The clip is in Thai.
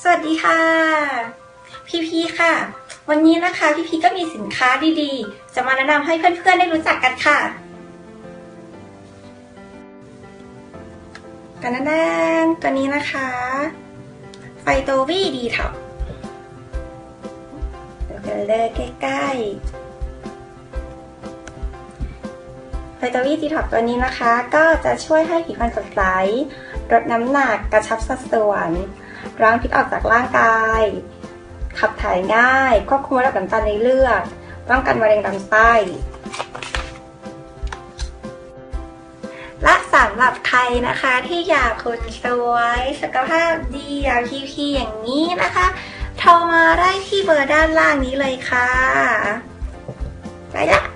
สวัสดีค่ะ พี่พีค่ะ วันนี้นะคะพี่พีก็มีสินค้าดีๆ จะมาแนะนำให้เพื่อนๆได้รู้จักกันค่ะกันแนนตัวนี้นะคะ ไฟโตวี่ดีท็อปเดี๋ยวกันเลยใกล้ๆไฟโตวี่ดีท็อปตัวนี้นะคะ ก็จะช่วยให้ผิวพรรณสดใสลดน้ำหนักกระชับสัดส่วน ล้างพิษออกจากร่างกาย ขับถ่ายง่าย ควบคุมระดับน้ำตาลในเลือด ป้องกันมะเร็งลำไส้ และสำหรับใครนะคะที่อยากคุณสวย สุขภาพดีอยากพีพีอย่างนี้นะคะโทรมาได้ที่เบอร์ด้านล่างนี้เลยค่ะ ไปละ